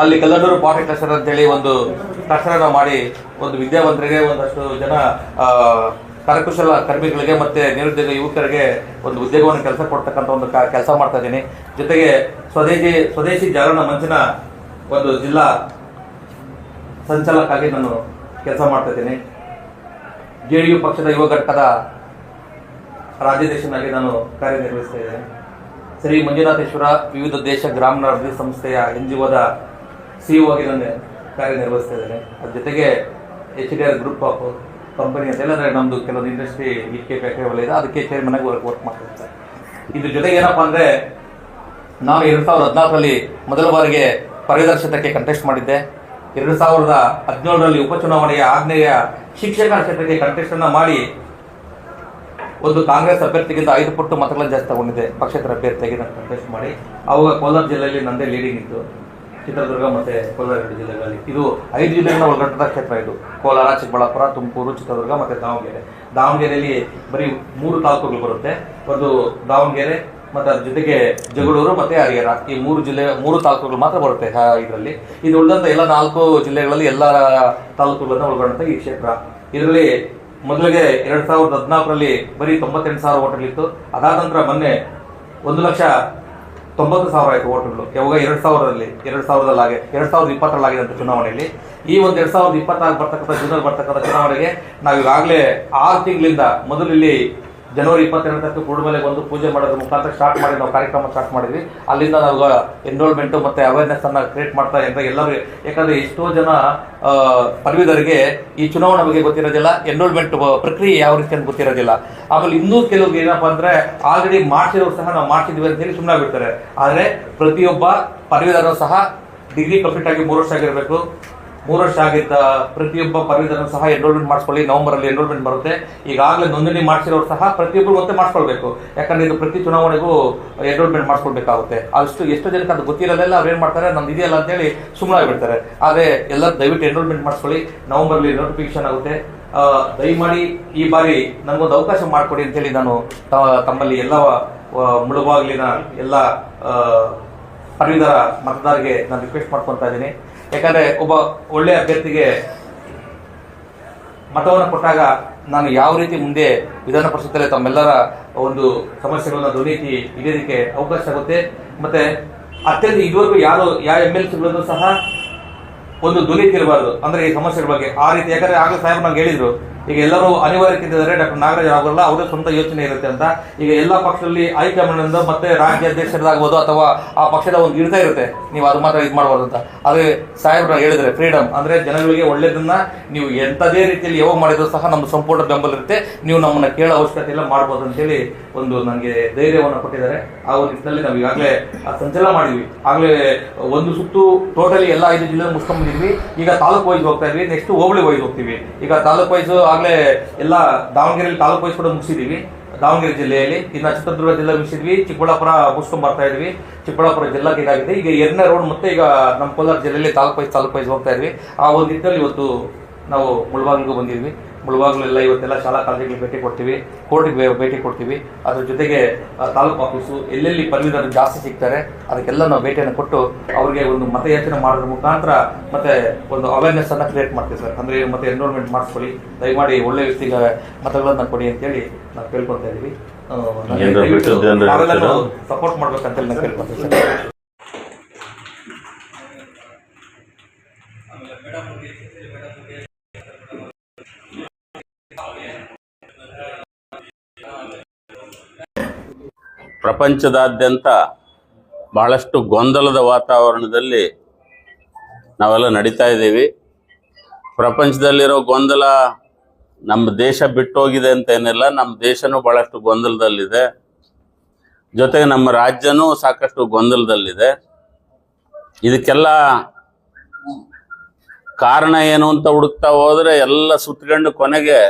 ಅಲ್ಲಿ ಕಲ್ಲಡೂರು ಪಾಟಿ ಕ್ಲಸ್ಟರ್ ಅಂತೇಳಿ ಒಂದು ಕ್ಲಸ್ಟರ್ ಮಾಡಿ ಒಂದು ವಿದ್ಯಾವಂತರಿಗೆ ಒಂದಷ್ಟು ಜನ ಕರಕುಶಲ ಕರ್ಮಿಗಳಿಗೆ ಮತ್ತೆ ನಿರುದ್ಯೋಗ ಯುವಕರಿಗೆ ಒಂದು ಉದ್ಯೋಗವನ್ನು ಕೆಲಸ ಕೊಡ್ತಕ್ಕಂಥ ಒಂದು ಕೆಲಸ ಮಾಡ್ತಾ ಇದ್ದೀನಿ. ಜೊತೆಗೆ ಸ್ವದೇಶಿ ಸ್ವದೇಶಿ ಜಾಗರಣ ಮಂಚಿನ ಒಂದು ಜಿಲ್ಲಾ ಸಂಚಾಲಕಾಗಿ ನಾನು ಕೆಲಸ ಮಾಡ್ತಾ ಇದ್ದೀನಿ. ಜೆ ಡಿ ಯು ಪಕ್ಷದ ಯುವ ಘಟಕದ ರಾಜ್ಯಾಧ್ಯಕ್ಷನಾಗಿ ನಾನು ಕಾರ್ಯನಿರ್ವಹಿಸ್ತಾ ಇದ್ದೇನೆ. ಶ್ರೀ ಮಂಜುನಾಥೇಶ್ವರ ವಿವಿಧ ದೇಶ ಗ್ರಾಮೀಣ ಅಭಿವೃದ್ಧಿ ಸಂಸ್ಥೆಯ ಎನ್ ಜಿ ಒದ ಸಿಇಒ ಆಗಿ ನಾನು ಕಾರ್ಯನಿರ್ವಹಿಸ್ತಾ ಇದ್ದೇನೆ. ಅದ್ರ ಜೊತೆಗೆ H D R group of company ಅಂತ ಹೇಳಿದ್ರೆ ನಮ್ಮದು ಕೆಲವೊಂದು ಇಂಡಸ್ಟ್ರಿ ಇಟ್ಕೆ ಫ್ಯಾಕ್ಟ್ರಿ ವಲಯ ಇದೆ. ಅದಕ್ಕೆ ಚೇರ್ಮನ್ ಆಗಿ ವರ್ಕ್ ವರ್ಕ್ ಮಾಡ್ತಿರ್ತಾರೆ ಇದ್ರ ಜೊತೆಗೆ ಏನಪ್ಪಾ ಅಂದ್ರೆ ನಾನು ಎರಡು ಸಾವಿರದ ಹದಿನಾಲ್ಕರಲ್ಲಿ ಮೊದಲ ಬಾರಿಗೆ ಪಾರದರ್ಶಕಕ್ಕೆ ಕಂಟೆಸ್ಟ್ ಮಾಡಿದ್ದೆ. ಎರಡು ಸಾವಿರದ ಹದಿನೇಳರಲ್ಲಿ ಉಪಚುನಾವಣೆಯ ಆಗ್ನೇಯ ಶಿಕ್ಷಕರ ಕ್ಷೇತ್ರಕ್ಕೆ ಕಂಟೆಸ್ಟನ್ನು ಮಾಡಿ ಒಂದು ಕಾಂಗ್ರೆಸ್ ಅಭ್ಯರ್ಥಿಗಿಂತ ಐದು ಪಟ್ಟು ಮತಗಳನ್ನು ಜಾಸ್ತಿ ತಗೊಂಡಿದ್ದೆ. ಪಕ್ಷೇತರ ಅಭ್ಯರ್ಥಿಯಾಗಿ ನಾನು ಕಂಟೆಸ್ಟ್ ಮಾಡಿ. ಅವಾಗ ಕೋಲಾರ ಜಿಲ್ಲೆಯಲ್ಲಿ ನಂದೇ ಲೀಡಿಂಗ್ ಇತ್ತು. ಚಿತ್ರದುರ್ಗ ಮತ್ತೆ ಕೋಲಾರ ಎರಡು ಜಿಲ್ಲೆಗಳಲ್ಲಿ. ಇದು ಐದು ಜಿಲ್ಲೆಗಳನ್ನ ಒಳಗೊಂಡಂಥ ಕ್ಷೇತ್ರ ಇದು. ಕೋಲಾರ, ಚಿಕ್ಕಬಳ್ಳಾಪುರ, ತುಮಕೂರು, ಚಿತ್ರದುರ್ಗ ಮತ್ತೆ ದಾವಣಗೆರೆ. ದಾವಣಗೆರೆಯಲ್ಲಿ ಬರೀ ಮೂರು ತಾಲೂಕುಗಳು ಬರುತ್ತೆ. ಒಂದು ದಾವಣಗೆರೆ, ಮತ್ತೆ ಅದ್ರ ಜೊತೆಗೆ ಜಗಳೂರು ಮತ್ತೆ ಹರಿಹರ. ಈ ಮೂರು ಜಿಲ್ಲೆ, ಮೂರು ತಾಲೂಕುಗಳು ಮಾತ್ರ ಬರುತ್ತೆ ಇದರಲ್ಲಿ. ಇದು ಉಳಿದಂತ ಎಲ್ಲ ನಾಲ್ಕು ಜಿಲ್ಲೆಗಳಲ್ಲಿ ಎಲ್ಲ ತಾಲೂಕುಗಳನ್ನ ಒಳಗೊಂಡಂತ ಈ ಕ್ಷೇತ್ರ. ಇದರಲ್ಲಿ ಮೊದಲಿಗೆ ಎರಡ್ ಸಾವಿರದ ಹದಿನಾಲ್ಕರಲ್ಲಿ ಬರೀ ತೊಂಬತ್ತೆಂಟು ಸಾವಿರ ಓಟ್ಗಳಿತ್ತು ಅದಾದ ನಂತರ ಮೊನ್ನೆ ಒಂದು ಲಕ್ಷ ತೊಂಬತ್ತು ಸಾವಿರ ಆಯಿತು ಓಟ್ಗಳು. ಯಾವಾಗ ಎರಡು ಸಾವಿರದಲ್ಲಿ ಎರಡು ಸಾವಿರದಲ್ಲಿ ಆಗಿ ಎರಡು ಸಾವಿರದ ಇಪ್ಪತ್ತರಲ್ಲಿ ಅಂತ ಚುನಾವಣೆಯಲ್ಲಿ. ಈ ಒಂದು ಎರಡು ಸಾವಿರದ ಇಪ್ಪತ್ತಾರು ಬರ್ತಕ್ಕಂಥ ಜೂನಲ್ಲಿ ಬರ್ತಕ್ಕಂಥ ಚುನಾವಣೆಗೆ ನಾವು ಈಗಾಗಲೇ ಆರು ತಿಂಗಳಿಂದ ಮೊದಲು ಇಲ್ಲಿ ಜನವರಿ ಇಪ್ಪತ್ತೆರಡಕ್ಕೆ ಕೂಡಮಲೆಗೆ ಒಂದು ಪೂಜೆ ಮಾಡೋದ್ರ ಮುಖಾಂತರ ಸ್ಟಾರ್ಟ್ ಮಾಡಿ ನಾವು ಕಾರ್ಯಕ್ರಮ ಸ್ಟಾರ್ಟ್ ಮಾಡಿದ್ವಿ. ಅಲ್ಲಿಂದ ನಾವು ಎನ್ರೋಲ್ಮೆಂಟ್ ಮತ್ತೆ ಅವೇರ್ನೆಸ್ ಅನ್ನ ಕ್ರಿಯೇಟ್ ಮಾಡ್ತಾ ಇದ್ದ ಎಲ್ಲರೂ. ಯಾಕಂದ್ರೆ ಎಷ್ಟೋ ಜನ ಪದವೀಧರಿಗೆ ಈ ಚುನಾವಣೆ ಬಗ್ಗೆ ಗೊತ್ತಿರೋದಿಲ್ಲ ಎನ್ರೋಲ್ಮೆಂಟ್ ಪ್ರಕ್ರಿಯೆ ಯಾವ ರೀತಿ ಅಂತ ಗೊತ್ತಿರೋದಿಲ್ಲ. ಆಮೇಲೆ ಇನ್ನೂ ಕೆಲವು ಏನಪ್ಪಾ ಅಂದ್ರೆ ಆಲ್ರೆಡಿ ಮಾಡ್ಸಿರೋರು ಸಹ ನಾವು ಮಾಡ್ಸಿದ್ವಿ ಅಂತ ಹೇಳಿ ಸುಮ್ಮನೆ ಬಿಡ್ತಾರೆ ಆದರೆ ಪ್ರತಿಯೊಬ್ಬ ಪದವೀಧರರು ಸಹ ಡಿಗ್ರಿ ಕಂಪ್ಲೀಟ್ ಆಗಿ ಮೂರು ವರ್ಷ ಆಗಿರಬೇಕು. ಮೂರು ವರ್ಷ ಆಗಿದ್ದ ಪ್ರತಿಯೊಬ್ಬ ಪದವೀಧರನು ಸಹ ಎನ್ರೋಲ್ಮೆಂಟ್ ಮಾಡಿಸ್ಕೊಳ್ಳಿ ನವೆಂಬರ್ ಅಲ್ಲಿ ಎನ್ರೋಲ್ಮೆಂಟ್ ಬರುತ್ತೆ. ಈಗಾಗಲೇ ನೋಂದಣಿ ಮಾಡಿಸಿರೋರು ಸಹ ಪ್ರತಿಯೊಬ್ಬರು ಮತ್ತೆ ಮಾಡಿಸ್ಕೊಳ್ಬೇಕು. ಯಾಕಂದ್ರೆ ಇದು ಪ್ರತಿ ಚುನಾವಣೆಗೂ ಎನ್ರೋಲ್ಮೆಂಟ್ ಮಾಡಿಸ್ಕೊಳ್ಬೇಕಾಗುತ್ತೆ. ಅಷ್ಟು ಎಷ್ಟು ಜನಕ್ಕೆ ಅದು ಗೊತ್ತಿರೋದೆಲ್ಲ ಅವ್ರು ಏನು ಮಾಡ್ತಾರೆ, ನಮ್ದು ಇದೆಯಲ್ಲ ಅಂತೇಳಿ ಸುಮ್ಮನೆ ಆಗಿಬಿಡ್ತಾರೆ. ಆದ್ರೆ ಎಲ್ಲ ದಯವಿಟ್ಟು ಎನ್ರೋಲ್ಮೆಂಟ್ ಮಾಡಿಸ್ಕೊಳ್ಳಿ. ನವೆಂಬರ್ ಅಲ್ಲಿ ನೋಟಿಫಿಕೇಶನ್ ಆಗುತ್ತೆ ದಯಮಾಡಿ ಈ ಬಾರಿ ನನಗೊಂದು ಅವಕಾಶ ಮಾಡಿಕೊಡಿ ಅಂತೇಳಿ ನಾನು ತಮ್ಮಲ್ಲಿ ಎಲ್ಲ ಮುಳುಬಾಗಿಲಿನ ಎಲ್ಲ ಪದವೀಧರ ಮತದಾರರಿಗೆ ನಾನು ರಿಕ್ವೆಸ್ಟ್ ಮಾಡ್ಕೊತಾ ಇದ್ದೀನಿ. ಯಾಕಂದ್ರೆ ಒಬ್ಬ ಒಳ್ಳೆ ಅಭ್ಯರ್ಥಿಗೆ ಮತವನ್ನು ಕೊಟ್ಟಾಗ ನಾನು ಯಾವ ರೀತಿ ಮುಂದೆ ವಿಧಾನ ಪರಿಷತ್ತಲ್ಲಿ ತಮ್ಮೆಲ್ಲರ ಒಂದು ಸಮಸ್ಯೆಗಳನ್ನ ಧ್ವನಿತಿ ಇಡೋದಕ್ಕೆ ಅವಕಾಶ ಆಗುತ್ತೆ. ಮತ್ತೆ ಅತ್ಯಂತ ಇದುವರೆಗೂ ಯಾರು, ಯಾವ ಎಂ ಎಲ್ ಸಿಗಳನ್ನು ಸಹ ಒಂದು ಧ್ವನಿ ಇರಬಾರ್ದು ಅಂದ್ರೆ ಈ ಸಮಸ್ಯೆಗಳ ಬಗ್ಗೆ ಆ ರೀತಿ. ಯಾಕಂದ್ರೆ ಆಗಲೇ ಸಾಹೇಬ್ ನಂಗೆ ಹೇಳಿದ್ರು ಈಗ ಎಲ್ಲರೂ ಅನಿವಾರ್ಯಕ್ಕಿದ್ದಾರೆ ಡಾಕ್ಟರ್ ನಾಗರಾಜ್ ಆಗೋಲ್ಲ ಅವರೇ ಸ್ವಂತ ಯೋಚನೆ ಇರುತ್ತೆ ಅಂತ. ಈಗ ಎಲ್ಲ ಪಕ್ಷದಲ್ಲಿ ಹೈಕಮಾಂಡ್ ಮತ್ತೆ ರಾಜ್ಯ ಅಧ್ಯಕ್ಷರದಾಗ್ಬೋದು ಅಥವಾ ಆ ಪಕ್ಷದ ಒಂದು ಹಿಡಿತ ಇರುತ್ತೆ. ನೀವು ಅದು ಮಾತ್ರ ಇದು ಮಾಡಬಾರ್ದು ಅಂತ. ಆದರೆ ಸಾಹೇಬ್ರ ಹೇಳಿದ್ರೆ ಫ್ರೀಡಮ್ ಅಂದ್ರೆ ಜನಗಳಿಗೆ ಒಳ್ಳೇದನ್ನ ನೀವು ಎಂಥದೇ ರೀತಿಯಲ್ಲಿ ಯಾವಾಗ ಮಾಡಿದ್ರು ಸಹ ನಮ್ಮ ಸಂಪೂರ್ಣ ಬೆಂಬಲ ಇರುತ್ತೆ. ನೀವು ನಮ್ಮನ್ನ ಕೇಳೋ ಅವಶ್ಯಕತೆ ಇಲ್ಲ, ಮಾಡ್ಬೋದು ಅಂತೇಳಿ ಒಂದು ನನಗೆ ಧೈರ್ಯವನ್ನು ಕೊಟ್ಟಿದ್ದಾರೆ. ಆ ಒಂದು ನಿಟ್ಟಿನಲ್ಲಿ ನಾವು ಈಗಾಗಲೇ ಸಂಚಲನ ಮಾಡಿದ್ವಿ. ಆಗಲೇ ಒಂದು ಸುತ್ತು ಟೋಟಲಿ ಎಲ್ಲ ಐದು ಜಿಲ್ಲೆ ಮುಸ್ಕೊಂಡ್ಬಂದಿದ್ವಿ ಈಗ ತಾಲೂಕು ವೈಸ್ ಹೋಗ್ತಾ ಇದ್ವಿ. ನೆಕ್ಸ್ಟ್ ಹೋಬಳಿ ವೈಸ್ ಹೋಗ್ತೀವಿ. ಈಗ ತಾಲೂಕು ವೈಸ್ ಆಗಲೇ ಎಲ್ಲ ದಾವಣಗೆರೆಯಲ್ಲಿ ತಾಲೂಕು ವೈಸ್ ಕೂಡ ಮುಗಿಸಿದ್ದೀವಿ. ದಾವಣಗೆರೆ ಜಿಲ್ಲೆಯಲ್ಲಿ. ಇನ್ನು ಚಿತ್ರದುರ್ಗ ಜಿಲ್ಲೆ ಮುಗಿಸಿದ್ವಿ. ಚಿಕ್ಕಬಳ್ಳಾಪುರ ಮುಗಿಸ್ಕೊಂಡು ಬರ್ತಾ ಇದ್ವಿ. ಚಿಕ್ಕಬಳ್ಳಾಪುರ ಜಿಲ್ಲಾಗೆ ಇದಾಗಿದೆ. ಈಗ ಎರಡನೇ ರೋಡ್ ಮತ್ತೆ ಈಗ ನಮ್ಮ ಕೋಲಾರ ಜಿಲ್ಲೆಯಲ್ಲಿ ತಾಲೂಕು ವೈಸ್ ತಾಲೂಕು ವೈಸ್ ಹೋಗ್ತಾ ಇದ್ವಿ. ಆ ಒಂದು ನಿಟ್ಟಿನಲ್ಲಿ ಇವತ್ತು ನಾವು ಮುಳಬಾಗಿಲಿಗೂ ಬಂದಿದ್ವಿ. ಮುಳಬಾಗಿಲೆಲ್ಲ ಇವತ್ತೆಲ್ಲ ಶಾಲಾ ಕಾಲೇಜುಗಳಿಗೆ ಭೇಟಿ ಕೊಡ್ತೀವಿ ಕೋರ್ಟಿಗೆ ಭೇಟಿ ಕೊಡ್ತೀವಿ. ಅದ್ರ ಜೊತೆಗೆ ತಾಲೂಕು ಆಫೀಸು ಎಲ್ಲೆಲ್ಲಿ ಪದವೀಧರರು ಜಾಸ್ತಿ ಸಿಗ್ತಾರೆ ಅದಕ್ಕೆಲ್ಲ ನಾವು ಭೇಟಿಯನ್ನು ಕೊಟ್ಟು ಅವರಿಗೆ ಒಂದು ಮತಯಾಚನೆ ಮಾಡೋದ್ರ ಮುಖಾಂತರ ಮತ್ತೆ ಒಂದು ಅವೇರ್ನೆಸ್ ಅನ್ನ ಕ್ರಿಯೇಟ್ ಮಾಡ್ತೀವಿ ಸರ್. ಅಂದ್ರೆ ಮತ್ತೆ ಎನ್ರೋಲ್ಮೆಂಟ್ ಮಾಡಿಸ್ಕೊಳ್ಳಿ. ದಯಮಾಡಿ ಒಳ್ಳೆ ವ್ಯಕ್ತಿಗೆ ಮತಗಳನ್ನು ಕೊಡಿ ಅಂತೇಳಿ ನಾವು ಕೇಳ್ಕೊಳ್ತಾ ಇದೀವಿ. ಸಪೋರ್ಟ್ ಮಾಡ್ಬೇಕಂತೇಳಿ ಏನಾದ್ರು ಕೇಳ್ಕೊತೀವಿ ಸರ್. ಮಾಡ್ಬೇಕಂತೇಳಿ ನಾನು ಕೇಳ್ಕೊತೀವಿ ಸರ್ ಪ್ರಪಂಚದಾದ್ಯಂತ ಬಹಳಷ್ಟು ಗೊಂದಲದ ವಾತಾವರಣದಲ್ಲಿ ನಾವೆಲ್ಲ ನಡೀತಾ ಇದ್ದೀವಿ. ಪ್ರಪಂಚದಲ್ಲಿರೋ ಗೊಂದಲ ನಮ್ಮ ದೇಶ ಬಿಟ್ಟೋಗಿದೆ ಅಂತ ಏನಿಲ್ಲ, ನಮ್ಮ ದೇಶನೂ ಬಹಳಷ್ಟು ಗೊಂದಲದಲ್ಲಿದೆ. ಜೊತೆಗೆ ನಮ್ಮ ರಾಜ್ಯನೂ ಸಾಕಷ್ಟು ಗೊಂದಲದಲ್ಲಿದೆ. ಇದಕ್ಕೆಲ್ಲ ಕಾರಣ ಏನು ಅಂತ ಹುಡುಕ್ತಾ ಹೋದ್ರೆ ಎಲ್ಲ ಸುತ್ತಕೊಂಡು ಕೊನೆಗೆ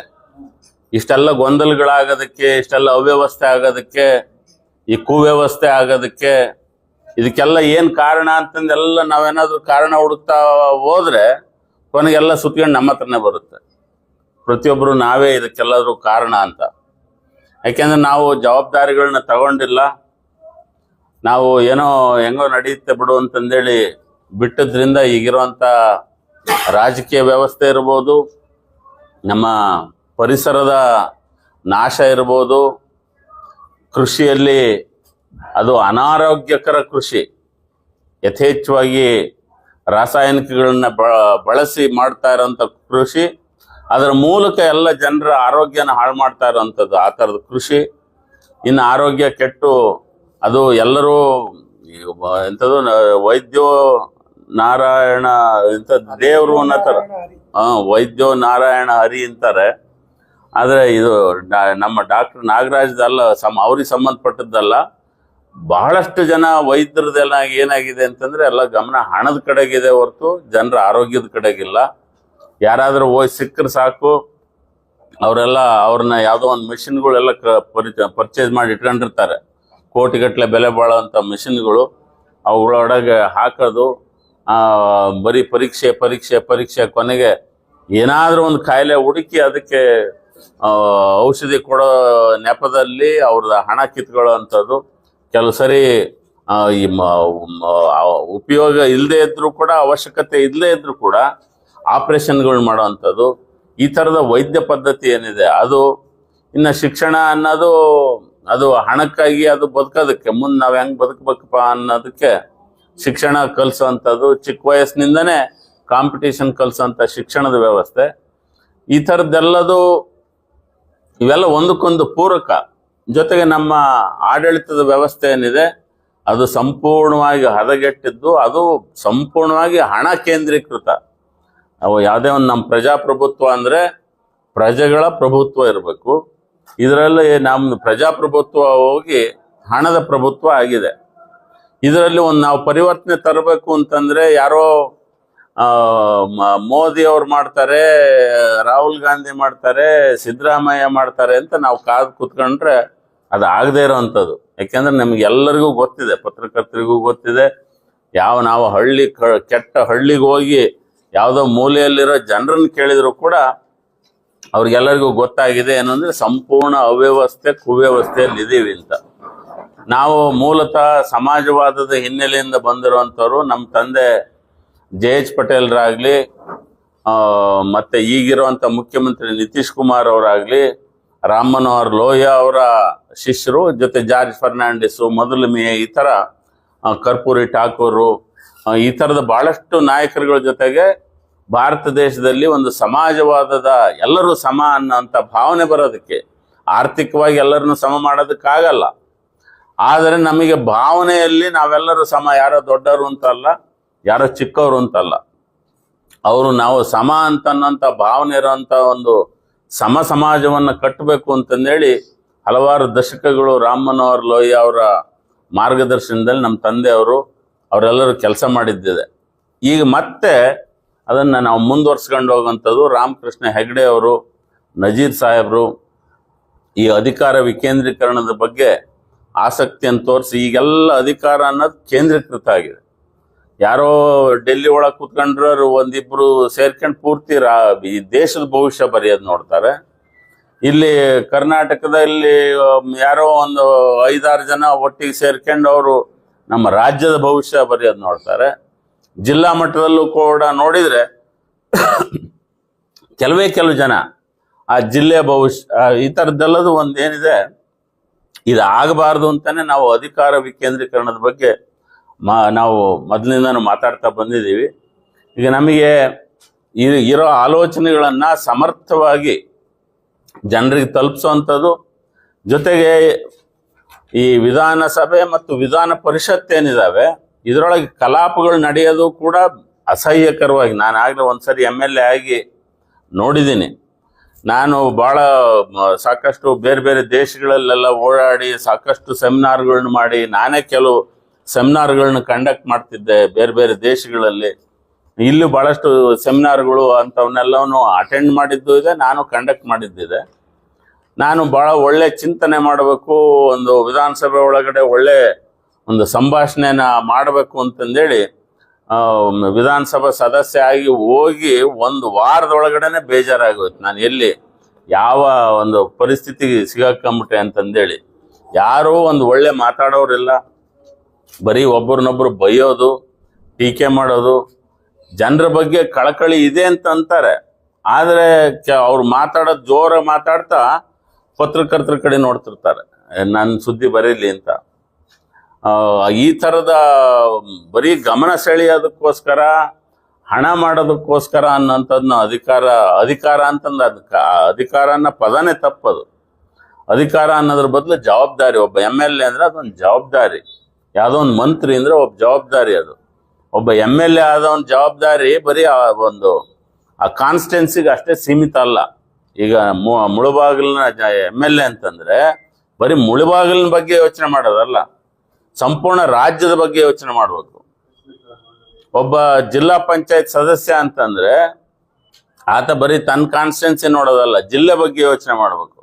ಇಷ್ಟೆಲ್ಲ ಗೊಂದಲಗಳಾಗೋದಕ್ಕೆ, ಇಷ್ಟೆಲ್ಲ ಅವ್ಯವಸ್ಥೆ ಆಗೋದಕ್ಕೆ ಈ ಕುವ್ಯವಸ್ಥೆ ಆಗೋದಕ್ಕೆ ಇದಕ್ಕೆಲ್ಲ ಏನು ಕಾರಣ ಅಂತಂದೆಲ್ಲ ನಾವೇನಾದ್ರೂ ಕಾರಣ ಹುಡುಕ್ತಾ ಹೋದ್ರೆ ಕೊನೆಗೆಲ್ಲ ಸುತ್ಕೊಂಡು ನಮ್ಮ ಹತ್ರನೇ ಬರುತ್ತೆ. ಪ್ರತಿಯೊಬ್ಬರು ನಾವೇ ಇದಕ್ಕೆಲ್ಲರೂ ಕಾರಣ ಅಂತ. ಯಾಕೆಂದ್ರೆ ನಾವು ಜವಾಬ್ದಾರಿಗಳನ್ನ ತಗೊಂಡಿಲ್ಲ. ನಾವು ಏನೋ ಹೆಂಗೋ ನಡೆಯುತ್ತೆ ಬಿಡು ಅಂತಂದೇಳಿ ಬಿಟ್ಟದ್ರಿಂದ ಈಗಿರುವಂಥ ರಾಜಕೀಯ ವ್ಯವಸ್ಥೆ ಇರ್ಬೋದು, ನಮ್ಮ ಪರಿಸರದ ನಾಶ ಇರ್ಬೋದು ಕೃಷಿಯಲ್ಲಿ ಅದು ಅನಾರೋಗ್ಯಕರ ಕೃಷಿ. ಯಥೇಚ್ಛವಾಗಿ ರಾಸಾಯನಿಕಗಳನ್ನ ಬಳಸಿ ಮಾಡ್ತಾ ಇರೋಂಥ ಕೃಷಿ. ಅದರ ಮೂಲಕ ಎಲ್ಲ ಜನರ ಆರೋಗ್ಯನ ಹಾಳು ಮಾಡ್ತಾ ಇರೋವಂಥದ್ದು ಆ ಥರದ ಕೃಷಿ. ಇನ್ನು ಆರೋಗ್ಯ ಕೆಟ್ಟು ಅದು ಎಲ್ಲರೂ ಎಂಥದ್ದು ವೈದ್ಯೋ ನಾರಾಯಣ ಇಂಥದ್ದು ದೇವರು ಅನ್ನೋ ಥರ ಹಾಂ ವೈದ್ಯೋ ನಾರಾಯಣ ಹರಿ ಅಂತಾರೆ. ಆದ್ರೆ ಇದು ನಮ್ಮ ಡಾಕ್ಟರ್ ನಾಗರಾಜ್ದಲ್ಲ, ಸಮ ಅವ್ರಿಗೆ ಸಂಬಂಧಪಟ್ಟದ್ದಲ್ಲ, ಬಹಳಷ್ಟು ಜನ ವೈದ್ಯರದೆಲ್ಲ ಏನಾಗಿದೆ ಅಂತಂದ್ರೆ ಎಲ್ಲ ಗಮನ ಹಣದ ಕಡೆಗಿದೆ ಹೊರತು, ಜನರ ಆರೋಗ್ಯದ ಕಡೆಗಿಲ್ಲ. ಯಾರಾದರೂ ಹೋಗಿ ಸಿಕ್ಕರೆ ಸಾಕು. ಅವರೆಲ್ಲ ಅವ್ರನ್ನ ಯಾವುದೋ ಒಂದು ಮಿಷಿನ್ಗಳೆಲ್ಲ ಕ ಪರಿಚ ಪರ್ಚೇಸ್ ಮಾಡಿ ಇಟ್ಕೊಂಡಿರ್ತಾರೆ. ಕೋಟಿಗಟ್ಟಲೆ ಬೆಲೆ ಬಾಳುವಂಥ ಮಿಷಿನ್ಗಳು, ಅವುಗಳೊಳಗೆ ಹಾಕೋದು ಬರೀ ಪರೀಕ್ಷೆ ಪರೀಕ್ಷೆ ಪರೀಕ್ಷೆ ಕೊನೆಗೆ ಏನಾದರೂ ಒಂದು ಕಾಯಿಲೆ ಹುಡುಕಿ ಅದಕ್ಕೆ ಔಷಧಿ ಕೊಡೋ ನೆಪದಲ್ಲಿ ಅವ್ರದ್ದು ಹಣ ಕಿತ್ಕೊಳ್ಳೋವಂಥದ್ದು ಕೆಲವು ಸರಿ ಈ ಉಪಯೋಗ ಇಲ್ಲದೆ ಇದ್ರೂ ಕೂಡ, ಅವಶ್ಯಕತೆ ಇಲ್ಲದೇ ಇದ್ರೂ ಕೂಡ ಆಪ್ರೇಷನ್ಗಳು ಮಾಡೋ ಅಂಥದ್ದು. ಈ ಥರದ ವೈದ್ಯ ಪದ್ಧತಿ ಏನಿದೆ, ಅದು ಇನ್ನು ಶಿಕ್ಷಣ ಅನ್ನೋದು, ಅದು ಹಣಕ್ಕಾಗಿ ಅದು ಬದುಕೋದಕ್ಕೆ. ಮುಂದೆ ನಾವು ಹೆಂಗೆ ಬದುಕಬೇಕಪ್ಪ ಅನ್ನೋದಕ್ಕೆ ಶಿಕ್ಷಣ ಕಲಿಸೋವಂಥದ್ದು ಚಿಕ್ಕ ವಯಸ್ಸಿನಿಂದನೇ ಕಾಂಪಿಟೇಷನ್ ಕಲಿಸೋಂಥ ಶಿಕ್ಷಣದ ವ್ಯವಸ್ಥೆ. ಈ ಥರದ್ದೆಲ್ಲದು ಇವೆಲ್ಲ ಒಂದಕ್ಕೊಂದು ಪೂರಕ. ಜೊತೆಗೆ ನಮ್ಮ ಆಡಳಿತದ ವ್ಯವಸ್ಥೆ ಏನಿದೆ, ಅದು ಸಂಪೂರ್ಣವಾಗಿ ಹದಗೆಟ್ಟಿದ್ದು, ಅದು ಸಂಪೂರ್ಣವಾಗಿ ಹಣ ಕೇಂದ್ರೀಕೃತ. ಅವು ಯಾವುದೇ ಒಂದು ನಮ್ಮ ಪ್ರಜಾಪ್ರಭುತ್ವ ಅಂದರೆ ಪ್ರಜೆಗಳ ಪ್ರಭುತ್ವ ಇರಬೇಕು. ಇದರಲ್ಲಿ ನಮ್ಮ ಪ್ರಜಾಪ್ರಭುತ್ವ ಹೋಗಿ ಹಣದ ಪ್ರಭುತ್ವ ಆಗಿದೆ. ಇದರಲ್ಲಿ ಒಂದು ನಾವು ಪರಿವರ್ತನೆ ತರಬೇಕು ಅಂತಂದರೆ ಯಾರೋ ಮೋದಿ ಅವ್ರು ಮಾಡ್ತಾರೆ, ರಾಹುಲ್ ಗಾಂಧಿ ಮಾಡ್ತಾರೆ, ಸಿದ್ದರಾಮಯ್ಯ ಮಾಡ್ತಾರೆ ಅಂತ ನಾವು ಕಾದು ಕೂತ್ಕೊಂಡ್ರೆ ಅದು ಆಗದೆ ಇರೋವಂಥದ್ದು ಯಾಕೆಂದ್ರೆ ನಮ್ಗೆ ಎಲ್ಲರಿಗೂ ಗೊತ್ತಿದೆ, ಪತ್ರಕರ್ತರಿಗೂ ಗೊತ್ತಿದೆ. ಯಾವ ನಾವು ಹಳ್ಳಿ ಕೆಟ್ಟ ಹಳ್ಳಿಗೆ ಹೋಗಿ ಯಾವುದೋ ಮೂಲೆಯಲ್ಲಿರೋ ಜನರನ್ನ ಕೇಳಿದ್ರು ಕೂಡ ಅವ್ರಿಗೆಲ್ಲರಿಗೂ ಗೊತ್ತಾಗಿದೆ ಏನಂದ್ರೆ ಸಂಪೂರ್ಣ ಅವ್ಯವಸ್ಥೆ, ಕುವ್ಯವಸ್ಥೆಯಲ್ಲಿ ಇದ್ದೀವಿ ಅಂತ. ನಾವು ಮೂಲತಃ ಸಮಾಜವಾದದ ಹಿನ್ನೆಲೆಯಿಂದ ಬಂದಿರುವಂಥವ್ರು ನಮ್ಮ ತಂದೆ ಜೆ ಎಚ್ ಪಟೇಲ್ರಾಗಲಿ ಮತ್ತು ಈಗಿರುವಂತ ಮುಖ್ಯಮಂತ್ರಿ ನಿತೀಶ್ ಕುಮಾರ್ ಅವರಾಗ್ಲಿ ರಾಮ್ ಮನೋಹರ್ ಲೋಹಿಯಾ ಅವರ ಶಿಷ್ಯರು ಜೊತೆ ಜಾರ್ಜ್ ಫರ್ನಾಂಡಿಸ್ ಮೊದಲು ಮೇ ಈ ಆ, ಕರ್ಪೂರಿ ಠಾಕೂರು ಈ ತರದ ಬಹಳಷ್ಟು ನಾಯಕರುಗಳ ಜೊತೆಗೆ ಭಾರತ ದೇಶದಲ್ಲಿ ಒಂದು ಸಮಾಜವಾದದ ಎಲ್ಲರೂ ಸಮ ಅನ್ನೋಂಥ ಭಾವನೆ ಬರೋದಕ್ಕೆ ಆರ್ಥಿಕವಾಗಿ ಎಲ್ಲರನ್ನು ಸಮ ಮಾಡೋದಕ್ಕಾಗಲ್ಲ. ಆದರೆ ನಮಗೆ ಭಾವನೆಯಲ್ಲಿ ನಾವೆಲ್ಲರೂ ಸಮ ಯಾರೋ ದೊಡ್ಡವರು ಅಂತಲ್ಲ ಯಾರೋ ಚಿಕ್ಕವರು ಅಂತಲ್ಲ. ಅವರು ನಾವು ಸಮ ಅಂತ ಅನ್ನೋಂಥ ಭಾವನೆ ಇರೋಂಥ ಒಂದು ಸಮ ಸಮಾಜವನ್ನು ಕಟ್ಟಬೇಕು ಅಂತಂದೇಳಿ ಹಲವಾರು ದಶಕಗಳು ರಾಮ್ ಮನೋಹರ್ ಲೋಹಿಯಾ ಅವರ ಮಾರ್ಗದರ್ಶನದಲ್ಲಿ ನಮ್ಮ ತಂದೆಯವರು ಅವರೆಲ್ಲರೂ ಕೆಲಸ ಮಾಡಿದ್ದಿದೆ. ಈಗ ಮತ್ತೆ ಅದನ್ನು ನಾವು ಮುಂದುವರ್ಸ್ಕೊಂಡು ಹೋಗುವಂಥದ್ದು ರಾಮಕೃಷ್ಣ ಹೆಗ್ಡೆ ಅವರು, ನಜೀರ್ ಸಾಹೇಬರು. ಈ ಅಧಿಕಾರ ವಿಕೇಂದ್ರೀಕರಣದ ಬಗ್ಗೆ ಆಸಕ್ತಿಯನ್ನು ತೋರಿಸಿ ಈಗೆಲ್ಲ ಅಧಿಕಾರ ಅನ್ನೋದು ಕೇಂದ್ರೀಕೃತ ಆಗಿದೆ. ಯಾರೋ ಡೆಲ್ಲಿ ಒಳಗೆ ಕುತ್ಕೊಂಡ್ರು ಒಂದಿಬ್ರು ಸೇರ್ಕೊಂಡು ಪೂರ್ತಿ ರಾ, ಈ ದೇಶದ ಭವಿಷ್ಯ ಬರೆಯೋದು ನೋಡ್ತಾರೆ. ಇಲ್ಲಿ ಕರ್ನಾಟಕದಲ್ಲಿ ಯಾರೋ ಒಂದು ಐದಾರು ಜನ ಒಟ್ಟಿಗೆ ಸೇರ್ಕೊಂಡು ಅವರು ನಮ್ಮ ರಾಜ್ಯದ ಭವಿಷ್ಯ ಬರೆಯೋದು ನೋಡ್ತಾರೆ. ಜಿಲ್ಲಾ ಮಟ್ಟದಲ್ಲೂ ಕೂಡ ನೋಡಿದರೆ ಕೆಲವೇ ಕೆಲವು ಜನ ಆ ಜಿಲ್ಲೆಯ ಭವಿಷ್ಯ ಈ ಥರದ್ದೆಲ್ಲದು ಒಂದೇನಿದೆ ಇದು ಆಗಬಾರ್ದು ಅಂತಲೇ ನಾವು ಅಧಿಕಾರ ವಿಕೇಂದ್ರೀಕರಣದ ಬಗ್ಗೆ ಮಾ, ನಾವು ಮೊದಲಿಂದನೂ ಮಾತಾಡ್ತಾ ಬಂದಿದ್ದೀವಿ. ಈಗ ನಮಗೆ ಈ ಇರೋ ಆಲೋಚನೆಗಳನ್ನು ಸಮರ್ಥವಾಗಿ ಜನರಿಗೆ ತಲುಪಿಸುವಂಥದ್ದು, ಜೊತೆಗೆ ಈ ವಿಧಾನಸಭೆ ಮತ್ತು ವಿಧಾನ ಪರಿಷತ್ ಏನಿದಾವೆ, ಇದರೊಳಗೆ ಕಲಾಪಗಳು ನಡೆಯೋದು ಕೂಡ ಅಸಹ್ಯಕರವಾಗಿ ನಾನು ಆಗಲೇ ಒಂದು ಸರಿ ಎಂ ಎಲ್ ಎ ಆಗಿ ನೋಡಿದ್ದೀನಿ. ನಾನು ಭಾಳ ಸಾಕಷ್ಟು ಬೇರೆ ಬೇರೆ ದೇಶಗಳಲ್ಲೆಲ್ಲ ಓಡಾಡಿ, ಸಾಕಷ್ಟು ಸೆಮಿನಾರ್ಗಳನ್ನ ಮಾಡಿ, ನಾನೇ ಕೆಲವು ಸೆಮಿನಾರ್ಗಳನ್ನ ಕಂಡಕ್ಟ್ ಮಾಡ್ತಿದ್ದೆ ಬೇರೆ ಬೇರೆ ದೇಶಗಳಲ್ಲಿ. ಇಲ್ಲೂ ಭಾಳಷ್ಟು ಸೆಮಿನಾರ್ಗಳು ಅಂಥವನ್ನೆಲ್ಲವನ್ನು ಅಟೆಂಡ್ ಮಾಡಿದ್ದು ಇದೆ, ನಾನು ಕಂಡಕ್ಟ್ ಮಾಡಿದ್ದಿದೆ ನಾನು ಭಾಳ ಒಳ್ಳೆ ಚಿಂತನೆ ಮಾಡಬೇಕು, ಒಂದು ವಿಧಾನಸಭೆ ಒಳಗಡೆ ಒಳ್ಳೆ ಒಂದು ಸಂಭಾಷಣೆನ ಮಾಡಬೇಕು ಅಂತಂದೇಳಿ ವಿಧಾನಸಭಾ ಸದಸ್ಯ ಆಗಿ ಹೋಗಿ ಒಂದು ವಾರದೊಳಗಡೆನೆ ಬೇಜಾರಾಗೋಯ್ತು. ನಾನು ಎಲ್ಲಿ, ಯಾವ ಒಂದು ಪರಿಸ್ಥಿತಿಗೆ ಸಿಗಕ್ಕಂಬಿಟ್ಟೆ ಅಂತಂದೇಳಿ. ಯಾರೂ ಒಂದು ಒಳ್ಳೆ ಮಾತಾಡೋರಿಲ್ಲ. ಬರೀ ಒಬ್ಬರನ್ನೊಬ್ರು ಬೈಯೋದು, ಟೀಕೆ ಮಾಡೋದು, ಜನರ ಬಗ್ಗೆ ಕಳಕಳಿ ಇದೆ ಅಂತ ಅಂತಾರೆ. ಆದರೆ ಅವ್ರು ಮಾತಾಡೋದು ಜೋರ ಮಾತಾಡ್ತಾ ಪತ್ರಕರ್ತರ ಕಡೆ ನೋಡ್ತಿರ್ತಾರೆ. ನನ್ನ ಸುದ್ದಿ ಬರೀಲಿ ಅಂತ. ಈ ಥರದ ಬರೀ ಗಮನ ಸೆಳೆಯೋದಕ್ಕೋಸ್ಕರ, ಹಣ ಮಾಡೋದಕ್ಕೋಸ್ಕರ ಅನ್ನೋಂಥದ್ನ ಅಧಿಕಾರ ಅಧಿಕಾರ ಅಂತಂದು ಅದಕ್ಕೆ ಅಧಿಕಾರ ಅನ್ನೋ ಪದನೇ ತಪ್ಪದು. ಅಧಿಕಾರ ಅನ್ನೋದ್ರ ಬದಲು ಜವಾಬ್ದಾರಿ, ಒಬ್ಬ ಎಂ ಎಲ್ ಎ ಅಂದರೆ ಅದೊಂದು ಜವಾಬ್ದಾರಿ. ಯಾವುದೋ ಒಂದು ಮಂತ್ರಿ ಅಂದ್ರೆ ಒಬ್ಬ ಜವಾಬ್ದಾರಿ ಅದು. ಒಬ್ಬ ಎಂ ಎಲ್ ಎ ಆದ ಜವಾಬ್ದಾರಿ ಬರೀ ಆ ಒಂದು, ಆ ಕಾನ್ಸ್ಟೆನ್ಸಿಗೆ ಅಷ್ಟೇ ಸೀಮಿತ ಅಲ್ಲ. ಈಗ ಮುಳುಬಾಗಿಲಿನ ಎಂ ಎಲ್ ಎ ಅಂತಂದ್ರೆ ಬರೀ ಮುಳುಬಾಗಿಲಿನ ಬಗ್ಗೆ ಯೋಚನೆ ಮಾಡೋದಲ್ಲ, ಸಂಪೂರ್ಣ ರಾಜ್ಯದ ಬಗ್ಗೆ ಯೋಚನೆ ಮಾಡಬೇಕು. ಒಬ್ಬ ಜಿಲ್ಲಾ ಪಂಚಾಯತ್ ಸದಸ್ಯ ಅಂತಂದ್ರೆ ಆತ ಬರೀ ತನ್ನ ಕಾನ್ಸ್ಟೆನ್ಸಿ ನೋಡೋದಲ್ಲ, ಜಿಲ್ಲೆ ಬಗ್ಗೆ ಯೋಚನೆ ಮಾಡಬೇಕು.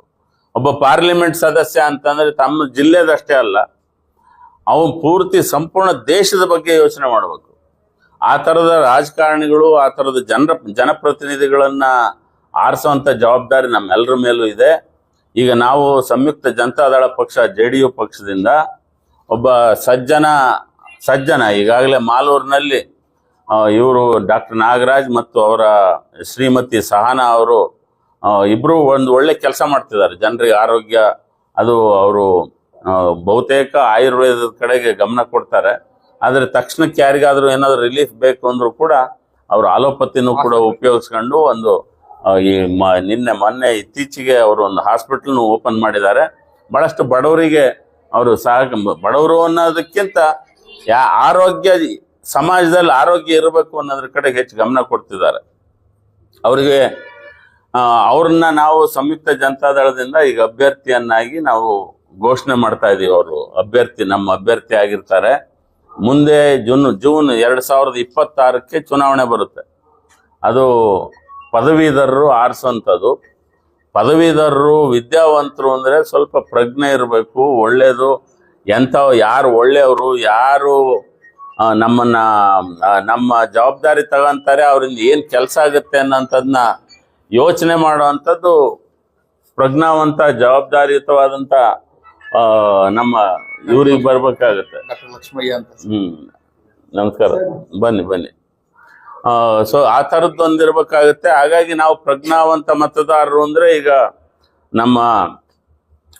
ಒಬ್ಬ ಪಾರ್ಲಿಮೆಂಟ್ ಸದಸ್ಯ ಅಂತಂದ್ರೆ ತಮ್ಮ ಜಿಲ್ಲೆದಷ್ಟೇ ಅಲ್ಲ ಅವನು ಪೂರ್ತಿ ಸಂಪೂರ್ಣ ದೇಶದ ಬಗ್ಗೆ ಯೋಚನೆ ಮಾಡಬೇಕು. ಆ ಥರದ ರಾಜಕಾರಣಿಗಳು, ಆ ಥರದ ಜನರ, ಜನಪ್ರತಿನಿಧಿಗಳನ್ನು ಆರಿಸುವಂಥ ಜವಾಬ್ದಾರಿ ನಮ್ಮೆಲ್ಲರ ಮೇಲೂ ಇದೆ. ಈಗ ನಾವು ಸಂಯುಕ್ತ ಜನತಾದಳ ಪಕ್ಷ, ಜೆ ಡಿ ಯು ಪಕ್ಷದಿಂದ ಒಬ್ಬ ಸಜ್ಜನ ಸಜ್ಜನ ಈಗಾಗಲೇ ಮಾಲೂರಿನಲ್ಲಿ ಇವರು ಡಾಕ್ಟರ್ ನಾಗರಾಜ್ ಮತ್ತು ಅವರ ಶ್ರೀಮತಿ ಸಹನಾ ಅವರು ಇಬ್ಬರು ಒಂದು ಒಳ್ಳೆ ಕೆಲಸ ಮಾಡ್ತಿದ್ದಾರೆ. ಜನರಿಗೆ ಆರೋಗ್ಯ, ಅದು ಅವರು ಬಹುತೇಕ ಆಯುರ್ವೇದದ ಕಡೆಗೆ ಗಮನ ಕೊಡ್ತಾರೆ. ಆದರೆ ತಕ್ಷಣಕ್ಕೆ ಯಾರಿಗಾದರೂ ಏನಾದರೂ ರಿಲೀಫ್ ಬೇಕು ಅಂದರೂ ಕೂಡ ಅವರು ಆಲೋಪತಿನೂ ಕೂಡ ಉಪಯೋಗಿಸ್ಕೊಂಡು ಒಂದು ಈ ಮ ನಿನ್ನೆ ಮೊನ್ನೆ ಇತ್ತೀಚೆಗೆ ಅವರು ಒಂದು ಹಾಸ್ಪಿಟಲ್ನು ಓಪನ್ ಮಾಡಿದ್ದಾರೆ. ಬಹಳಷ್ಟು ಬಡವರಿಗೆ ಅವರು ಸಹ ಬಡವರು ಅನ್ನೋದಕ್ಕಿಂತ ಯಾ ಆರೋಗ್ಯ ಸಮಾಜದಲ್ಲಿ ಆರೋಗ್ಯ ಇರಬೇಕು ಅನ್ನೋದ್ರ ಕಡೆಗೆ ಹೆಚ್ಚು ಗಮನ ಕೊಡ್ತಿದ್ದಾರೆ. ಅವರಿಗೆ ಅವ್ರನ್ನ ನಾವು ಸಂಯುಕ್ತ ಜನತಾದಳದಿಂದ ಈಗ ಅಭ್ಯರ್ಥಿಯನ್ನಾಗಿ ನಾವು ಘೋಷಣೆ ಮಾಡ್ತಾ ಇದೀವಿ ಅವರು. ಅಭ್ಯರ್ಥಿ, ನಮ್ಮ ಅಭ್ಯರ್ಥಿ ಆಗಿರ್ತಾರೆ. ಮುಂದೆ ಜೂನ್ ಜೂನ್ ಎರಡ್ ಸಾವಿರದ ಇಪ್ಪತ್ತಾರಕ್ಕೆ ಚುನಾವಣೆ ಬರುತ್ತೆ. ಅದು ಪದವೀಧರರು ಆರಿಸುವಂಥದ್ದು. ಪದವೀಧರರು ವಿದ್ಯಾವಂತರು ಅಂದರೆ ಸ್ವಲ್ಪ ಪ್ರಜ್ಞೆ ಇರಬೇಕು ಒಳ್ಳೆಯದು ಎಂಥ, ಯಾರು ಒಳ್ಳೆಯವರು, ಯಾರು ನಮ್ಮನ್ನ ನಮ್ಮ ಜವಾಬ್ದಾರಿ ತಗೊಂತಾರೆ, ಅವರಿಂದ ಏನು ಕೆಲಸ ಆಗುತ್ತೆ ಅನ್ನೋಂಥದ್ದನ್ನ ಯೋಚನೆ ಮಾಡುವಂಥದ್ದು ಪ್ರಜ್ಞಾವಂತ, ಜವಾಬ್ದಾರಿಯುತವಾದಂಥ ನಮ್ಮ ಇವ್ರಿಗೆ ಬರ್ಬೇಕಾಗತ್ತೆ. ಡಾಕ್ಟರ್ ಲಕ್ಷ್ಮಯ್ಯ ಅಂತ. ಹ್ಮ್. ನಮಸ್ಕಾರ. ಬನ್ನಿ ಬನ್ನಿ. ಸೊ ಆ ಥರದ್ದು ಒಂದಿರ್ಬೇಕಾಗತ್ತೆ ಹಾಗಾಗಿ ನಾವು ಪ್ರಜ್ಞಾವಂತ ಮತದಾರರು ಅಂದ್ರೆ ಈಗ ನಮ್ಮ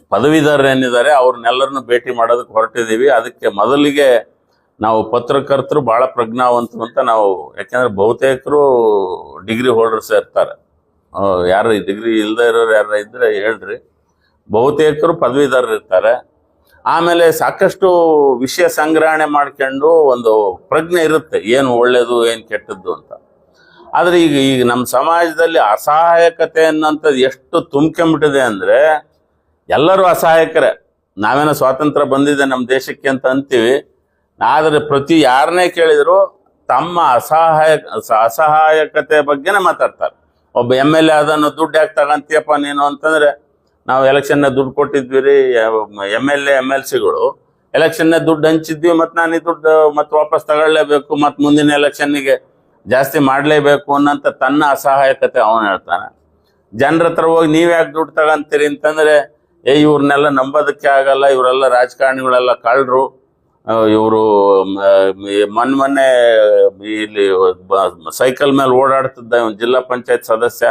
ಪದವೀಧರರು ಏನಿದ್ದಾರೆ ಅವ್ರನ್ನೆಲ್ಲರನ್ನು ಭೇಟಿ ಮಾಡೋದಕ್ಕೆ ಹೊರಟಿದ್ದೀವಿ. ಅದಕ್ಕೆ ಮೊದಲಿಗೆ ನಾವು ಪತ್ರಕರ್ತರು ಬಹಳ ಪ್ರಜ್ಞಾವಂತರು ಅಂತ ನಾವು ಯಾಕೆಂದ್ರೆ ಬಹುತೇಕರು ಡಿಗ್ರಿ ಹೋಲ್ಡರ್ಸ್ ಇರ್ತಾರೆ. ಆ, ಯಾರು ಡಿಗ್ರಿ ಇಲ್ಲದೆ ಇರೋರು ಯಾರು ಇದ್ರೆ ಹೇಳ್ರಿ. ಬಹುತೇಕರು ಪದವೀಧರರು ಇರ್ತಾರೆ ಆಮೇಲೆ ಸಾಕಷ್ಟು ವಿಷಯ ಸಂಗ್ರಹಣೆ ಮಾಡ್ಕೊಂಡು ಒಂದು ಪ್ರಜ್ಞೆ ಇರುತ್ತೆ, ಏನು ಒಳ್ಳೆಯದು ಏನು ಕೆಟ್ಟದ್ದು ಅಂತ. ಆದರೆ ಈಗ ಈಗ ನಮ್ಮ ಸಮಾಜದಲ್ಲಿ ಅಸಹಾಯಕತೆ ಅನ್ನೋಂಥದ್ದು ಎಷ್ಟು ತುಂಬ್ಕೊಂಬಿಟ್ಟಿದೆ ಅಂದರೆ, ಎಲ್ಲರೂ ಅಸಹಾಯಕರೇ. ನಾವೇನೋ ಸ್ವಾತಂತ್ರ್ಯ ಬಂದಿದೆ ನಮ್ಮ ದೇಶಕ್ಕೆ ಅಂತ ಅಂತೀವಿ. ಆದರೆ ಪ್ರತಿ ಯಾರನ್ನೇ ಕೇಳಿದರೂ ತಮ್ಮ ಅಸಹಾಯ ಅಸಹಾಯಕತೆ ಬಗ್ಗೆನೇ ಮಾತಾಡ್ತಾರೆ. ಒಬ್ಬ ಎಂ ಎಲ್ ಎ ಅದನ್ನು ದುಡ್ಡು ಯಾಕೆ ತಗಂತೀಯಪ್ಪ ನೀನು ಅಂತಂದ್ರೆ ನಾವು ಎಲೆಕ್ಷನ್ನ ದುಡ್ಡು ಕೊಟ್ಟಿದ್ವಿ ರೀ M L A, M L ಸಿಗಳು. ಎಲೆಕ್ಷನ್ನ ದುಡ್ಡು ಹಂಚಿದ್ವಿ ಮತ್ತು ನಾನು ಈ ದುಡ್ಡು ಮತ್ತೆ ವಾಪಸ್ ತಗೊಳ್ಳೇಬೇಕು ಮತ್ತು ಮುಂದಿನ ಎಲೆಕ್ಷನ್ನಿಗೆ ಜಾಸ್ತಿ ಮಾಡಲೇಬೇಕು ಅನ್ನೋಂಥ ತನ್ನ ಅಸಹಾಯಕತೆ ಅವನು ಹೇಳ್ತಾನೆ. ಜನರ ಹತ್ರ ಹೋಗಿ ನೀವು ಯಾಕೆ ದುಡ್ಡು ತಗೊಂತೀರಿ ಅಂತಂದ್ರೆ, ಏ, ಇವ್ರನ್ನೆಲ್ಲ ನಂಬೋದಕ್ಕೆ ಆಗಲ್ಲ, ಇವರೆಲ್ಲ ರಾಜಕಾರಣಿಗಳೆಲ್ಲ ಕಳ್ಳರು ಇವರು ಮೊನ್ನೆ ಮೊನ್ನೆ ಇಲ್ಲಿ ಸೈಕಲ್ ಮೇಲೆ ಓಡಾಡ್ತಿದ್ದ ಜಿಲ್ಲಾ ಪಂಚಾಯತ್ ಸದಸ್ಯ.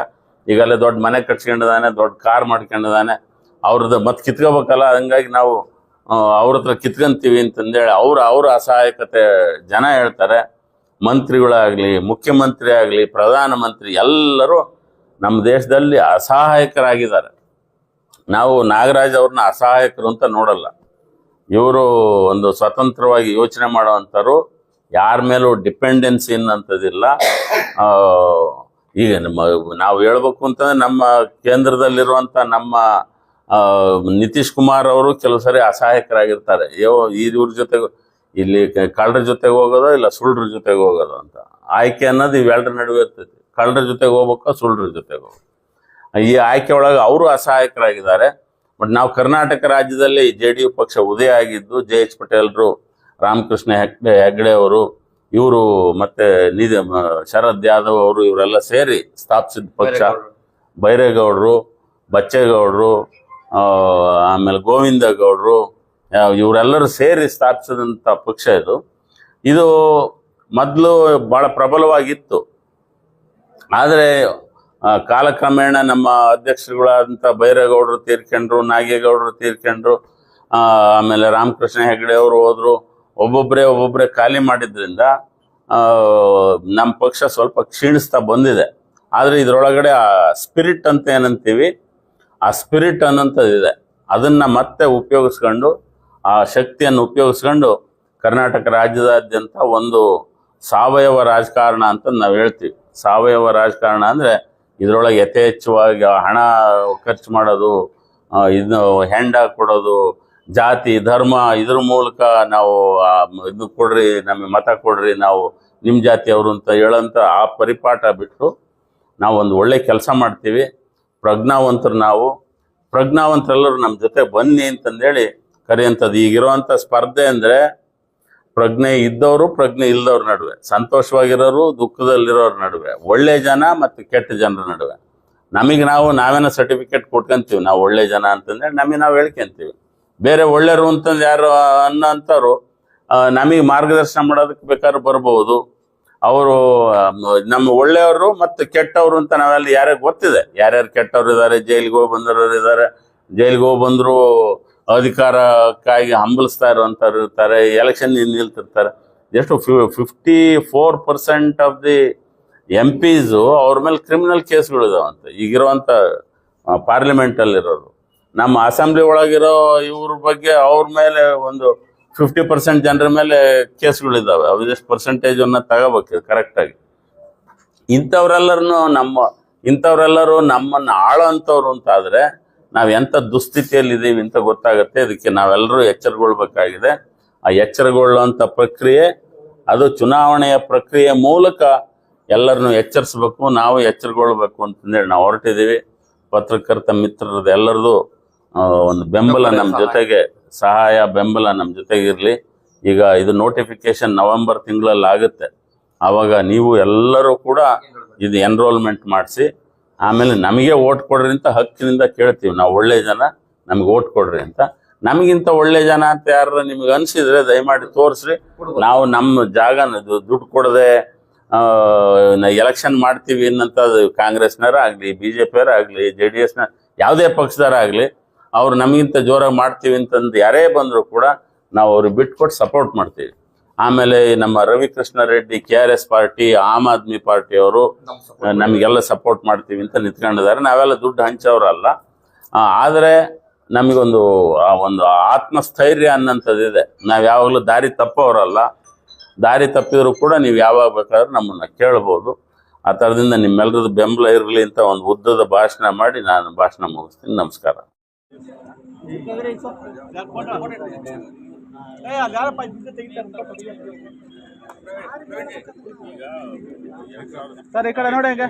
ಈಗಲ್ಲೇ ದೊಡ್ಡ ಮನೆ ಕಟ್ಸ್ಕೊಂಡಿದ್ದಾನೆ, ದೊಡ್ಡ ಕಾರ್ ಮಾಡ್ಕೊಂಡಿದ್ದಾನೆ. ಅವ್ರದ್ದು ಮತ್ತೆ ಕಿತ್ಕೋಬೇಕಲ್ಲ, ಹಂಗಾಗಿ ನಾವು ಅವ್ರ ಹತ್ರ ಕಿತ್ಕೊಂತೀವಿ ಅಂತಂದೇಳಿ ಅವ್ರ ಅವ್ರ ಅಸಹಾಯಕತೆ ಜನ ಹೇಳ್ತಾರೆ. ಮಂತ್ರಿಗಳಾಗಲಿ ಮುಖ್ಯಮಂತ್ರಿ ಆಗಲಿ ಪ್ರಧಾನಮಂತ್ರಿ ಎಲ್ಲರೂ ನಮ್ಮ ದೇಶದಲ್ಲಿ ಅಸಹಾಯಕರಾಗಿದ್ದಾರೆ. ನಾವು ನಾಗರಾಜ್ ಅವ್ರನ್ನ ಅಸಹಾಯಕರು ಅಂತ ನೋಡಲ್ಲ. ಇವರು ಒಂದು ಸ್ವತಂತ್ರವಾಗಿ ಯೋಚನೆ ಮಾಡುವಂಥವ್ರು. ಯಾರ ಮೇಲೂ ಡಿಪೆಂಡೆನ್ಸಿ ಅನ್ನೋಂಥದ್ದಿಲ್ಲ. ಈಗ ನಮ್ಮ, ನಾವು ಹೇಳ್ಬೇಕು ಅಂತಂದ್ರೆ ನಮ್ಮ ಕೇಂದ್ರದಲ್ಲಿರುವಂಥ ನಮ್ಮ ನಿತೀಶ್ ಕುಮಾರ್ ಅವರು ಕೆಲವು ಸರಿ ಅಸಹಾಯಕರಾಗಿರ್ತಾರೆ. ಯೋ, ಇವ್ರ ಜೊತೆಗೆ ಇಲ್ಲಿ ಕಳ್ಳರ ಜೊತೆಗೆ ಹೋಗೋದು ಇಲ್ಲ ಸುಳ್ಳರ ಜೊತೆಗೆ ಹೋಗೋದು ಅಂತ. ಆಯ್ಕೆ ಅನ್ನೋದು ಇವೆರಡರ ನಡುವೆ ಇರ್ತೈತಿ ಕಳ್ಳರ ಜೊತೆಗೆ ಹೋಗ್ಬೇಕು ಸುಳ್ಳರ ಜೊತೆಗೆ ಹೋಗ್ಬೇಕು. ಈ ಆಯ್ಕೆ ಒಳಗೆ ಅವರು ಅಸಹಾಯಕರಾಗಿದ್ದಾರೆ. ಬಟ್ ನಾವು ಕರ್ನಾಟಕ ರಾಜ್ಯದಲ್ಲಿ ಜೆ ಡಿ ಯು ಪಕ್ಷ ಉದಯ ಆಗಿದ್ದು, ಜೆ ಎಚ್ ಪಟೇಲ್ರು, ರಾಮಕೃಷ್ಣ ಹೆಗ್ಡೆ ಹೆಗ್ಡೆ ಅವರು ಇವರು ಮತ್ತೆ ನಿಧಿ ಶರದ್ ಯಾದವ್ ಅವರು ಇವರೆಲ್ಲ ಸೇರಿ ಸ್ಥಾಪಿಸಿದ ಪಕ್ಷ. ಬೈರೇಗೌಡರು. ಬಚ್ಚೇಗೌಡರು ಆ, ಆಮೇಲೆ ಗೋವಿಂದ ಗೌಡರು ಇವರೆಲ್ಲರೂ ಸೇರಿ ಸ್ಥಾಪಿಸಿದಂಥ ಪಕ್ಷ ಇದು. ಇದು ಮೊದಲು ಭಾಳ ಪ್ರಬಲವಾಗಿತ್ತು. ಆದರೆ ಕಾಲಕ್ರಮೇಣ ನಮ್ಮ ಅಧ್ಯಕ್ಷರುಗಳಾದಂಥ ಬೈರೇಗೌಡರು ತೀರ್ಕೊಂಡ್ರು ನಾಗೇಗೌಡರು ತೀರ್ಕೊಂಡ್ರು ಆ, ಆಮೇಲೆ ರಾಮಕೃಷ್ಣ ಹೆಗಡೆ ಅವರು ಹೋದ್ರು. ಒಬ್ಬೊಬ್ಬರೇ ಒಬ್ಬೊಬ್ಬರೇ ಖಾಲಿ ಮಾಡಿದ್ರಿಂದ ನಮ್ಮ ಪಕ್ಷ ಸ್ವಲ್ಪ ಕ್ಷೀಣಿಸ್ತಾ ಬಂದಿದೆ. ಆದರೆ ಇದರೊಳಗಡೆ ಆ ಸ್ಪಿರಿಟ್ ಅಂತ ಏನಂತೀವಿ, ಆ ಸ್ಪಿರಿಟ್ ಅನ್ನೋಂಥದ್ದಿದೆ ಅದನ್ನು ಮತ್ತೆ ಉಪಯೋಗಿಸ್ಕೊಂಡು, ಆ ಶಕ್ತಿಯನ್ನು ಉಪಯೋಗಿಸ್ಕೊಂಡು ಕರ್ನಾಟಕ ರಾಜ್ಯದಾದ್ಯಂತ ಒಂದು ಸಾವಯವ ರಾಜಕಾರಣ ಅಂತ ನಾವು ಹೇಳ್ತೀವಿ. ಸಾವಯವ ರಾಜಕಾರಣ ಅಂದರೆ ಇದರೊಳಗೆ ಯಥೇಚ್ಛವಾಗಿ ಹಣ ಖರ್ಚು ಮಾಡೋದು ಇದು ಹೆಂಡ ಕೊಡೋದು ಜಾತಿ, ಧರ್ಮ, ಇದ್ರ ಮೂಲಕ ನಾವು ಇದು ಕೊಡ್ರಿ, ನಮಗೆ ಮತ ಕೊಡ್ರಿ, ನಾವು ನಿಮ್ಮ ಜಾತಿಯವರು ಅಂತ ಹೇಳೋಂಥ ಆ ಪರಿಪಾಠ ಬಿಟ್ಟು ನಾವು ಒಂದು ಒಳ್ಳೆ ಕೆಲಸ ಮಾಡ್ತೀವಿ. ಪ್ರಜ್ಞಾವಂತರು ನಾವು. ಪ್ರಜ್ಞಾವಂತರೆಲ್ಲರೂ ನಮ್ಮ ಜೊತೆ ಬನ್ನಿ ಅಂತಂದೇಳಿ ಕರೆಯಂಥದ್ದು. ಈಗಿರುವಂಥ ಸ್ಪರ್ಧೆ ಅಂದರೆ ಪ್ರಜ್ಞೆ ಇದ್ದವರು, ಪ್ರಜ್ಞೆ ಇಲ್ಲದವ್ರ ನಡುವೆ. ಸಂತೋಷವಾಗಿರೋರು, ದುಃಖದಲ್ಲಿರೋರ ನಡುವೆ. ಒಳ್ಳೆ ಜನ ಮತ್ತು ಕೆಟ್ಟ ಜನರ ನಡುವೆ. ನಮಗೆ ನಾವು ನಾವೇನೋ ಸರ್ಟಿಫಿಕೇಟ್ ಕೊಟ್ಕೊಂತೀವಿ. ನಾವು ಒಳ್ಳೆ ಜನ ಅಂತಂದ್ರೆ ನಮಗೆ ನಾವು ಹೇಳ್ಕೊಂತೀವಿ. ಬೇರೆ ಒಳ್ಳೆಯರು ಅಂತಂದು ಯಾರು ಅನ್ನೋಂಥವ್ರು ನಮಗೆ ಮಾರ್ಗದರ್ಶನ ಮಾಡೋದಕ್ಕೆ ಬೇಕಾದ್ರೆ ಬರ್ಬೋದು. ಅವರು ನಮ್ಮ ಒಳ್ಳೆಯವರು ಮತ್ತು ಕೆಟ್ಟವರು ಅಂತ ನಾವೆಲ್ಲ ಯಾರ್ಯಾರು ಗೊತ್ತಿದೆ. ಯಾರ್ಯಾರು ಕೆಟ್ಟವ್ರು ಇದ್ದಾರೆ, ಜೈಲಿಗೆ ಹೋಗಿ ಬಂದಿರೋರು ಇದ್ದಾರೆ, ಜೈಲಿಗೆ ಹೋಗಿ ಬಂದರು ಅಧಿಕಾರಕ್ಕಾಗಿ ಹಂಬಲಿಸ್ತಾ ಇರುವಂಥವ್ರು ಇರ್ತಾರೆ, ಎಲೆಕ್ಷನ್ ನಿಲ್ತಿರ್ತಾರೆ. ಎಷ್ಟು fifty four percent of the M Ps ಅವ್ರ ಮೇಲೆ ಕ್ರಿಮಿನಲ್ ಕೇಸ್ಗಳಿದಾವಂತೆ. ಈಗಿರುವಂಥ ಪಾರ್ಲಿಮೆಂಟಲ್ಲಿರೋರು ನಮ್ಮ ಅಸೆಂಬ್ಲಿ ಒಳಗಿರೋ ಇವ್ರ ಬಗ್ಗೆ ಅವ್ರ ಮೇಲೆ ಒಂದು ಫಿಫ್ಟಿ ಪರ್ಸೆಂಟ್ ಜನರ ಮೇಲೆ ಕೇಸ್ಗಳಿದ್ದಾವೆ ಅವು ಎಷ್ಟು ಪರ್ಸೆಂಟೇಜನ್ನು ತಗೋಬೇಕು ಕರೆಕ್ಟಾಗಿ ಇಂಥವ್ರೆಲ್ಲರೂ ನಮ್ಮ, ಇಂಥವ್ರೆಲ್ಲರೂ ನಮ್ಮನ್ನು ಆಳೋಂಥವ್ರು ಅಂತಾದರೆ ನಾವು ಎಂಥ ದುಸ್ಥಿತಿಯಲ್ಲಿದ್ದೀವಿ ಅಂತ ಗೊತ್ತಾಗುತ್ತೆ. ಅದಕ್ಕೆ ನಾವೆಲ್ಲರೂ ಎಚ್ಚರಗೊಳ್ಬೇಕಾಗಿದೆ. ಆ ಎಚ್ಚರಗೊಳ್ಳುವಂಥ ಪ್ರಕ್ರಿಯೆ, ಅದು ಚುನಾವಣೆಯ ಪ್ರಕ್ರಿಯೆ ಮೂಲಕ ಎಲ್ಲರನ್ನು ಎಚ್ಚರಿಸ್ಬೇಕು, ನಾವು ಎಚ್ಚರಗೊಳ್ಬೇಕು ಅಂತಂದೇಳಿ ನಾವು ಹೊರಟಿದ್ದೀವಿ ಪತ್ರಕರ್ತ ಮಿತ್ರರದ್ದು ಎಲ್ಲರದು ಒಂದು ಬೆಂಬಲ ನಮ್ಮ ಜೊತೆಗೆ ಸಹಾಯ ಬೆಂಬಲ ನಮ್ಮ ಜೊತೆಗೆ ಇರಲಿ. ಈಗ ಇದು ನೋಟಿಫಿಕೇಶನ್ ನವೆಂಬರ್ ತಿಂಗಳಲ್ಲಿ ಆಗುತ್ತೆ. ಆವಾಗ ನೀವು ಎಲ್ಲರೂ ಕೂಡ ಇದು ಎನ್ರೋಲ್ಮೆಂಟ್ ಮಾಡಿಸಿ ಆಮೇಲೆ ನಮಗೆ ಓಟ್ ಕೊಡ್ರಿ ಅಂತ ಹಕ್ಕಿನಿಂದ ಕೇಳ್ತೀವಿ. ನಾವು ಒಳ್ಳೆ ಜನ ನಮ್ಗೆ ಓಟ್ ಕೊಡ್ರಿ ಅಂತ. ನಮಗಿಂತ ಒಳ್ಳೆ ಜನ ಅಂತ ಯಾರು ನಿಮ್ಗೆ ಅನಿಸಿದ್ರೆ ದಯಮಾಡಿ ತೋರಿಸ್ರಿ. ನಾವು ನಮ್ಮ ಜಾಗನ ದುಡ್ಡು ಕೊಡದೆ ಎಲೆಕ್ಷನ್ ಮಾಡ್ತೀವಿ ಅನ್ನಂಥದ್ದು ಕಾಂಗ್ರೆಸ್ನವರಾಗಲಿ ಬಿ ಜೆ ಪಿಯವ್ರ ಆಗಲಿ ಜೆ ಡಿ ಎಸ್ನ ಯಾವುದೇ ಪಕ್ಷದವ್ರ ಆಗಲಿ ಅವ್ರು ನಮಗಿಂತ ಜೋರಾಗಿ ಮಾಡ್ತೀವಿ ಅಂತಂದು ಯಾರೇ ಬಂದರೂ ಕೂಡ ನಾವು ಅವ್ರಿಗೆ ಬಿಟ್ಕೊಟ್ಟು ಸಪೋರ್ಟ್ ಮಾಡ್ತೀವಿ. ಆಮೇಲೆ ನಮ್ಮ Ravikrishna Reddy K R S party Aam Aadmi ಪಾರ್ಟಿಯವರು ನಮಗೆಲ್ಲ ಸಪೋರ್ಟ್ ಮಾಡ್ತೀವಿ ಅಂತ ನಿಂತ್ಕೊಂಡಿದ್ದಾರೆ. ನಾವೆಲ್ಲ ದುಡ್ಡು ಹಂಚೋರಲ್ಲ ಆದರೆ ನಮಗೊಂದು ಆ ಒಂದು ಆತ್ಮಸ್ಥೈರ್ಯ ಅನ್ನೋಂಥದ್ದಿದೆ ನಾವು ಯಾವಾಗಲೂ ದಾರಿ ತಪ್ಪೋರಲ್ಲ ದಾರಿ ತಪ್ಪಿದ್ರು ಕೂಡ ನೀವು ಯಾವಾಗ ಬೇಕಾದ್ರೂ ನಮ್ಮನ್ನು ಕೇಳ್ಬೋದು. ಆ ಥರದಿಂದ ನಿಮ್ಮೆಲ್ಲರದ್ದು ಬೆಂಬಲ ಇರಲಿ ಅಂತ ಒಂದು ಉದ್ದದ ಭಾಷಣ ಮಾಡಿ ನಾನು ಭಾಷಣ ಮುಗಿಸ್ತೀನಿ. ನಮಸ್ಕಾರ. ಸರ್ ಈ ಕಡೆ ನೋಡಿ ಹಂಗೆ.